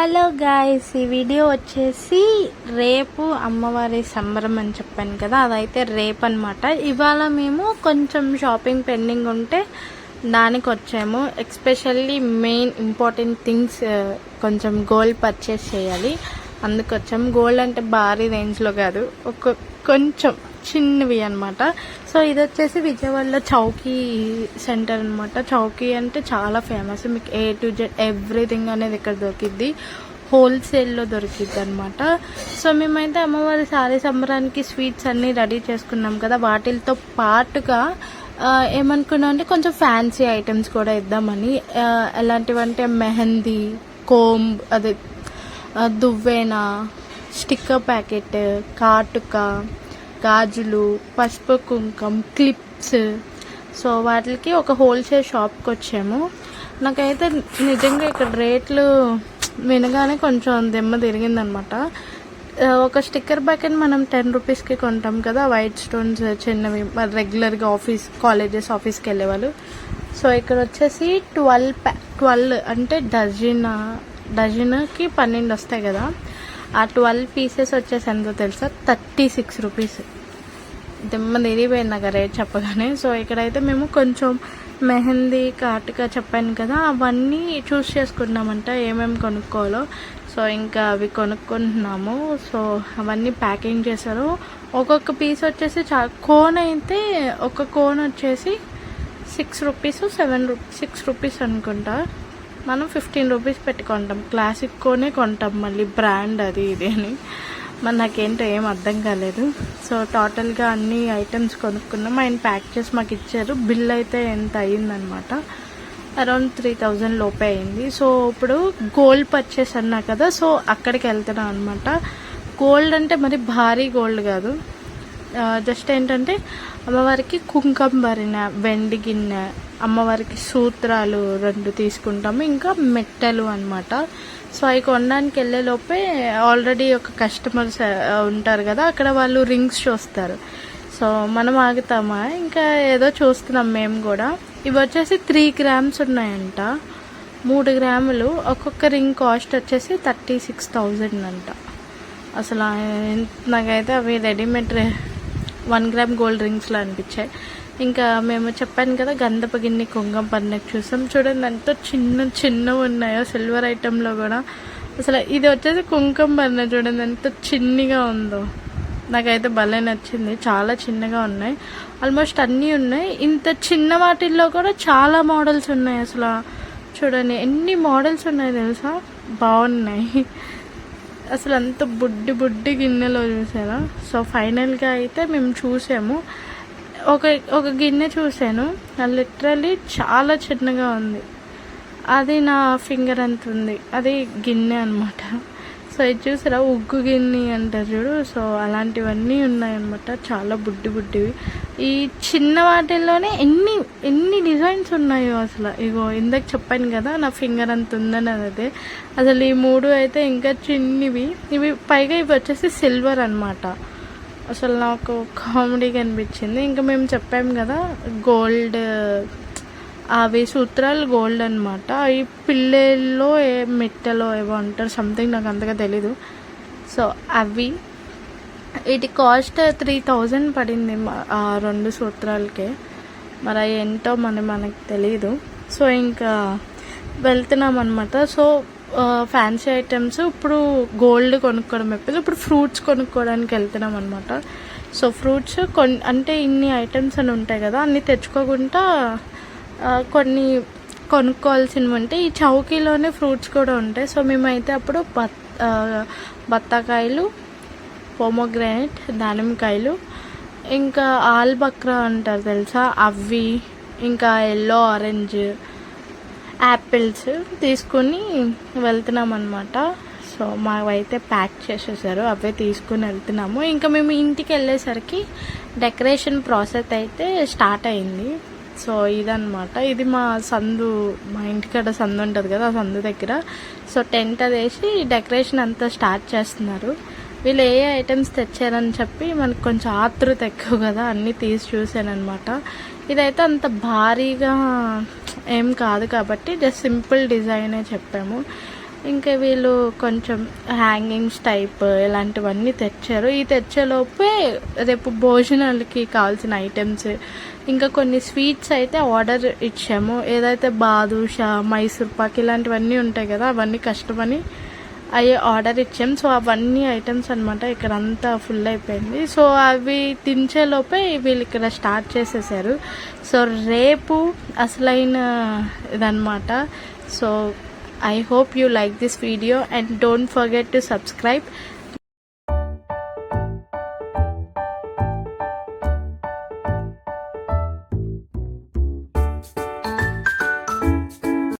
Hello guys ఈ video వచ్చేసి రేపు అమ్మవారి సంబరం అని చెప్పాను కదా అదైతే రేపు అనమాట ఇవాళ మేము కొంచెం షాపింగ్ పెండింగ్ ఉంటే దానికి వచ్చాము ఎక్స్పెషల్లీ మెయిన్ ఇంపార్టెంట్ థింగ్స్ కొంచెం గోల్డ్ పర్చేస్ చేయాలి. అందుకు వచ్చాము గోల్డ్ అంటే భారీ రేంజ్లో కాదు ఒక కొంచెం చిన్నవి అనమాట సో ఇది వచ్చేసి విజయవాడలో చౌకీ సెంటర్ అనమాట చౌకీ అంటే చాలా ఫేమస్. మీకు ఏ టు జెడ్ ఎవ్రీథింగ్ అనేది ఇక్కడ దొరికిద్ది. హోల్సేల్లో దొరికిద్ది అనమాట సో మేమైతే అమ్మవారి సారీ సంబరానికి స్వీట్స్ అన్నీ రెడీ చేసుకున్నాం కదా. వాటితో పాటుగా ఏమనుకున్నాం అంటే కొంచెం ఫ్యాన్సీ ఐటమ్స్ కూడా ఇద్దామని. ఎలాంటివంటే మెహందీ కోంబ్ అదే దువ్వేన స్టిక్కర్ ప్యాకెట్ కాటుక గాజులు పసుపు కుంకం క్లిప్స్. సో వాటికి ఒక హోల్సేల్ షాప్కి వచ్చాము నాకైతే నిజంగా ఇక్కడ రేట్లు వినగానే కొంచెం దెమ్మ తిరిగిందనమాట. ఒక స్టిక్కర్ ప్యాకెట్ మనం టెన్ రూపీస్కి కొంటాం కదా వైట్ స్టోన్స్ చిన్నవి మరి రెగ్యులర్గా ఆఫీస్ కాలేజెస్ ఆఫీస్కి వెళ్ళేవాళ్ళు. సో ఇక్కడ వచ్చేసి ట్వెల్వ్ ప్యా ట్వెల్వ్ అంటే డజన్ డజన్కి పన్నెండు వస్తాయి కదా. ఆ ట్వెల్వ్ పీసెస్ వచ్చేసి ఎంతో తెలుసా? Thirty six rupees. దిమ్మ తిరిగిపోయింది నాకు రేట్ చెప్పగానే. సో ఇక్కడైతే మేము కొంచెం మెహందీ కాటుగా చెప్పాను కదా అవన్నీ చూస్ చేసుకున్నామంట ఏమేమి కొనుక్కోవాలో. సో ఇంకా అవి కొనుక్కుంటున్నాము. సో అవన్నీ ప్యాకింగ్ చేశారు. ఒక్కొక్క పీస్ వచ్చేసి చా కోన్ అయితే ఒక కోన్ వచ్చేసి సిక్స్ రూపీస్ సెవెన్ రూ సిక్స్ రూపీస్ అనుకుంటా. మనం ఫిఫ్టీన్ రూపీస్ పెట్టి కొంటాం. క్లాసిక్ కొనే కొంటాం మళ్ళీ. బ్రాండ్ అది ఇది అని. మరి నాకేంటో ఏం అర్థం కాలేదు. సో టోటల్గా అన్ని ఐటమ్స్ కొనుక్కున్నాం. ఆయన ప్యాక్ చేసి మాకు ఇచ్చారు. బిల్ అయితే ఎంత అయ్యిందనమాట? అరౌండ్ త్రీ థౌజండ్ లోపే అయింది. సో ఇప్పుడు గోల్డ్ పర్చేస్ అన్నా కదా సో అక్కడికి వెళ్తున్నాం అనమాట గోల్డ్ అంటే మరి భారీ గోల్డ్ కాదు. Uh, జస్ట్ ఏంటంటే అమ్మవారికి కుంకం భరిన వెండి గిన్నె అమ్మవారికి సూత్రాలు రెండు తీసుకుంటాము. ఇంకా మెట్టెలు అన్నమాట. సో అవి కొనడానికి వెళ్ళే లోపే ఆల్రెడీ ఒక కస్టమర్స్ ఉంటారు కదా అక్కడ వాళ్ళు రింగ్స్ చూస్తారు. సో మనం ఆగుతామా? ఇంకా ఏదో చూస్తున్నాం మేము కూడా. ఇవి వచ్చేసి త్రీ గ్రామ్స్ ఉన్నాయంట. మూడు గ్రాములు. ఒక్కొక్క రింగ్ కాస్ట్ వచ్చేసి థర్టీ సిక్స్ థౌజండ్ అంట. అసలు నాకైతే అవి రెడీమేడ్ వన్ గ్రామ్ గోల్డ్ రింగ్స్లో అనిపించాయి. ఇంకా మేము చెప్పాను కదా గంధపు గిన్నె కుంగం పన్నకు చూసాం. చూడండి ఎంత చిన్న చిన్నవి ఉన్నాయో సిల్వర్ ఐటెంలో కూడా. అసలు ఇది వచ్చేసి కుంకుమ పన్న చూడండి ఎంత చిన్నగా ఉందో. నాకైతే భలే నచ్చింది. చాలా చిన్నగా ఉన్నాయి. ఆల్మోస్ట్ అన్నీ ఉన్నాయి. ఇంత చిన్న వాటిల్లో కూడా చాలా మోడల్స్ ఉన్నాయి అసలు. చూడండి ఎన్ని మోడల్స్ ఉన్నాయి తెలుసా? బాగున్నాయి. అసలు అంత బుడ్డి బుడ్డి గిన్నెలో చూసారా? సో ఫైనల్గా అయితే మేము చూసాము. ఒక ఒక గిన్నె చూసాను అది లిటరలీ చాలా చిన్నగా ఉంది. అది నా ఫింగర్ అంత ఉంది. అది గిన్నె అనమాట సో ఇది చూసారా? ఉగ్గు గిన్నె అంటారు చూడు. సో అలాంటివన్నీ ఉన్నాయన్నమాట. చాలా బుడ్డి బుడ్డివి. ఈ చిన్న వాటిల్లోనే ఎన్ని ఎన్ని డిజైన్స్ ఉన్నాయో అసలు. ఇగో ఇందాక చెప్పాను కదా నా ఫింగర్ అంత ఉందని అదే అసలు ఈ మూడు అయితే ఇంకా చిన్నవి. ఇవి పైగా ఇవి వచ్చేసి సిల్వర్ అన్నమాట. అసలు నాకు కామెడీగా అనిపించింది ఇంకా మేము చెప్పాము కదా గోల్డ్ అవి సూత్రాలు గోల్డ్ అనమాట ఈ పిల్లల్లో ఏ మెట్టలో ఏవో అంటారు సంథింగ్ నాకు అంతగా తెలీదు. సో అవి. వీటి కాస్ట్ త్రీ థౌజండ్ పడింది ఆ రెండు సూత్రాలకే. మరి అవి ఏంటో మన మనకు తెలియదు సో ఇంకా వెళ్తున్నాం అనమాట సో ఫ్యాన్సీ ఐటమ్స్ ఇప్పుడు గోల్డ్ కొనుక్కోవడం అయిపోయింది ఇప్పుడు ఫ్రూట్స్ కొనుక్కోవడానికి వెళ్తున్నాం అనమాట సో ఫ్రూట్స్ కొన్ అంటే ఇన్ని ఐటమ్స్ అని ఉంటాయి కదా అన్నీ తెచ్చుకోకుండా కొన్ని కొనుక్కోవాల్సినవి అంటే ఈ చౌకీలోనే ఫ్రూట్స్ కూడా ఉంటాయి. సో మేమైతే అప్పుడు బత్ బత్తాకాయలు పోమోగ్రానైట్ దానిమ్మకాయలు ఇంకా ఆల్బక్రా అంటారు తెలుసా? అవి ఇంకా ఎల్లో ఆరెంజ్ యాపిల్స్ తీసుకుని వెళ్తున్నాం అనమాట సో మావైతే ప్యాక్ చేసేసారు అవే తీసుకుని వెళ్తున్నాము. ఇంకా మేము ఇంటికి వెళ్ళేసరికి డెకరేషన్ ప్రాసెస్ అయితే స్టార్ట్ అయింది. సో ఇదనమాట ఇది మా సందు మా ఇంటికాడ సందు ఉంటుంది కదా ఆ సందు దగ్గర. సో టెంట్ అది వేసి డెకరేషన్ అంతా స్టార్ట్ చేస్తున్నారు. వీళ్ళు ఏ ఐటమ్స్ తెచ్చారని చెప్పి మనకు కొంచెం ఆతృత ఎక్కువ కదా అన్నీ తీసి చూశానమాట అనమాట ఇదైతే అంత భారీగా ఏం కాదు కాబట్టి జస్ట్ సింపుల్ డిజైనే చెప్పాము. ఇంకా వీళ్ళు కొంచెం హ్యాంగింగ్స్ టైప్ ఇలాంటివన్నీ తెచ్చారు. ఈ తెచ్చేలోపే రేపు భోజనాలకి కావాల్సిన ఐటమ్స్ ఇంకా కొన్ని స్వీట్స్ అయితే ఆర్డర్ ఇచ్చాము. ఏదైతే బాదుషా మైసూర్ పాక్ ఇలాంటివన్నీ ఉంటాయి కదా అవన్నీ కష్టమని అవి ఆర్డర్ ఇచ్చాం. సో అవన్నీ ఐటమ్స్ అనమాట ఇక్కడ అంతా ఫుల్ అయిపోయింది. సో అవి తించేలోపే వీళ్ళు ఇక్కడ స్టార్ట్ చేసేసారు. సో రేపు అసలైన ఇదనమాట so I hope you like this video and don't forget to subscribe